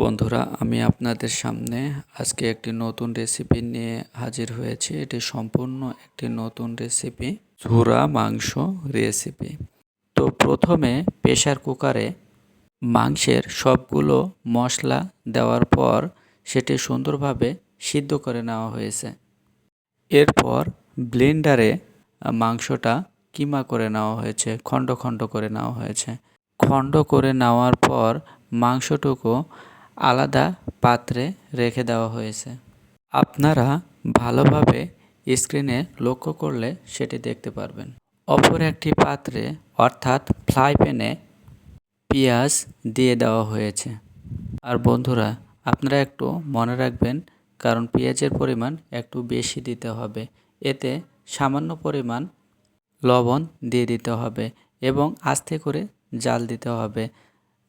বন্ধুরা, আমি আপনাদের সামনে আজকে একটি নতুন রেসিপি নিয়ে হাজির হয়েছি। এটি সম্পূর্ণ একটি নতুন রেসিপি ঝুরা মাংস রেসিপি তো প্রথমে প্রেশার কুকারে মাংসের সবগুলো মশলা দেওয়ার পর সেটি সুন্দরভাবে সিদ্ধ করে নেওয়া হয়েছে। এরপর ব্লেন্ডারে মাংসটা কিমা করে নেওয়া হয়েছে, খণ্ড খণ্ড করে নেওয়া হয়েছে। খণ্ড করে নেওয়ার পর মাংসটুকু আলাদা পাত্রে রেখে দেওয়া হয়েছে। আপনারা ভালোভাবে স্ক্রিনে লক্ষ্য করলে সেটি দেখতে পারবেন। অপর একটি পাত্রে, অর্থাৎ ফ্রাই প্যানে, পেঁয়াজ দিয়ে দেওয়া হয়েছে। আর বন্ধুরা, আপনারা একটু মনে রাখবেন, কারণ পেঁয়াজের পরিমাণ একটু বেশি দিতে হবে। এতে সামান্য পরিমাণ লবণ দিয়ে দিতে হবে এবং আস্তে করে জাল দিতে হবে,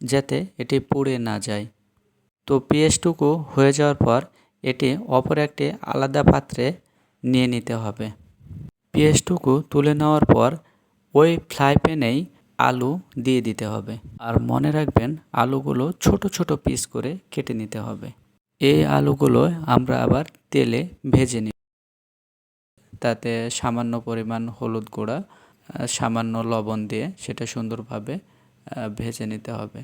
যাতে এটি পুড়ে না যায়। তো পেঁয়াজটুকু হয়ে যাওয়ার পর এটি অপর একটি আলাদা পাত্রে নিয়ে নিতে হবে। পেঁয়াজটুকু তুলে নেওয়ার পর ওই ফ্রাই প্যানেই আলু দিয়ে দিতে হবে। আর মনে রাখবেন, আলুগুলো ছোট ছোট পিস করে কেটে নিতে হবে। এই আলুগুলো আমরা আবার তেলে ভেজে নিই তাতে সামান্য পরিমাণ হলুদ গুঁড়া, সামান্য লবণ দিয়ে সেটা সুন্দরভাবে ভেজে নিতে হবে।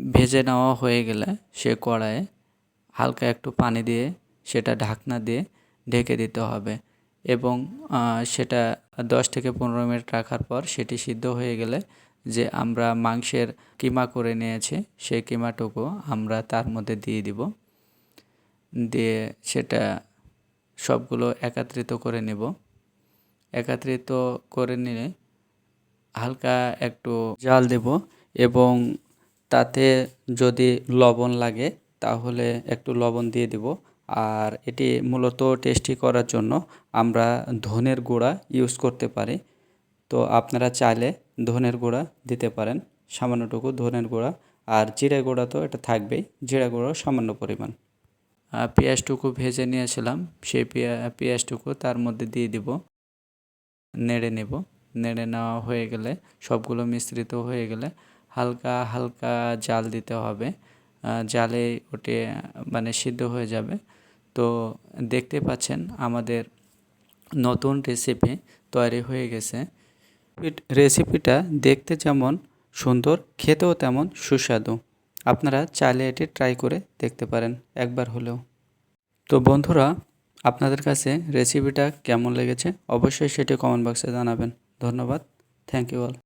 ভেজে নেওয়া হয়ে গেলে সে কড়াইয়ে হালকা একটু পানি দিয়ে সেটা ঢাকনা দিয়ে ঢেকে দিতে হবে এবং সেটা দশ থেকে পনেরো মিনিট রাখার পর সেটি সিদ্ধ হয়ে গেলে যে আমরা মাংসের কিমা করে নিয়েছি সেই কিমাটুকু আমরা তার মধ্যে দিয়ে দিব। দিয়ে সেটা সবগুলো একত্রিত করে নেব। একত্রিত করে নিলে হালকা একটু জাল দেব এবং তাতে যদি লবণ লাগে, তাহলে একটু লবণ দিয়ে দেব। আর এটি মূলত টেস্টি করার জন্য আমরা ধনের গুঁড়া ইউজ করতে পারি। তো আপনারা চাইলে ধনের গুঁড়া দিতে পারেন, সামান্যটুকু ধনের গুঁড়া। আর জিরে গুঁড়া তো এটা থাকবেই, জিরা গুঁড়ো সামান্য পরিমাণ। পেঁয়াজটুকু ভেজে নিয়েছিলাম, সেই পেঁয়া, পেঁয়াজটুকু তার মধ্যে দিয়ে দিব। নেড়ে নেব, নেড়ে নেওয়া হয়ে গেলে সবগুলো মিশ্রিত হয়ে গেলে হালকা হালকা জাল দিতে হবে। জালে ওটে মানে সিদ্ধ হয়ে যাবে। তো দেখতে পাচ্ছেন আমাদের নতুন রেসিপি তৈরি হয়ে গেছে। রেসিপিটা দেখতে যেমন সুন্দর, খেতেও তেমন সুস্বাদু। আপনারা চাইলে এটি ট্রাই করে দেখতে পারেন একবার হলেও। তো বন্ধুরা, আপনাদের কাছে রেসিপিটা কেমন লেগেছে? অবশ্যই সেটি কমেন্ট বক্সে জানাবেন। ধন্যবাদ। Thank you all